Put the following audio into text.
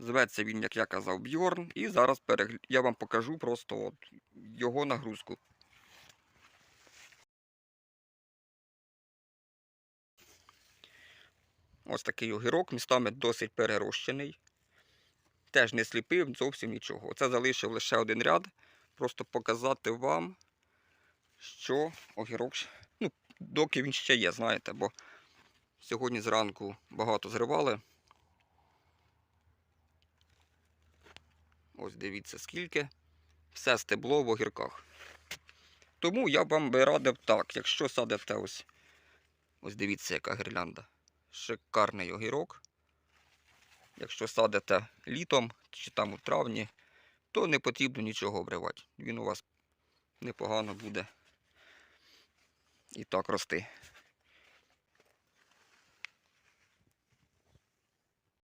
Зветься він, як я казав, Бьорн. І зараз перегля... я вам покажу просто от його нагрузку. Ось такий огірок, містами досить перерощений. Теж не сліпив, зовсім нічого. Це залишив лише один ряд. Просто показати вам, що огірок, ну, доки він ще є, знаєте, бо сьогодні зранку багато зривали. Ось дивіться скільки. Все стебло в огірках. Тому я вам би радив так, якщо садите ось, ось дивіться, яка гірлянда. Шикарний огірок. Якщо садите літом чи там у травні, то не потрібно нічого обривати. Він у вас непогано буде і так рости.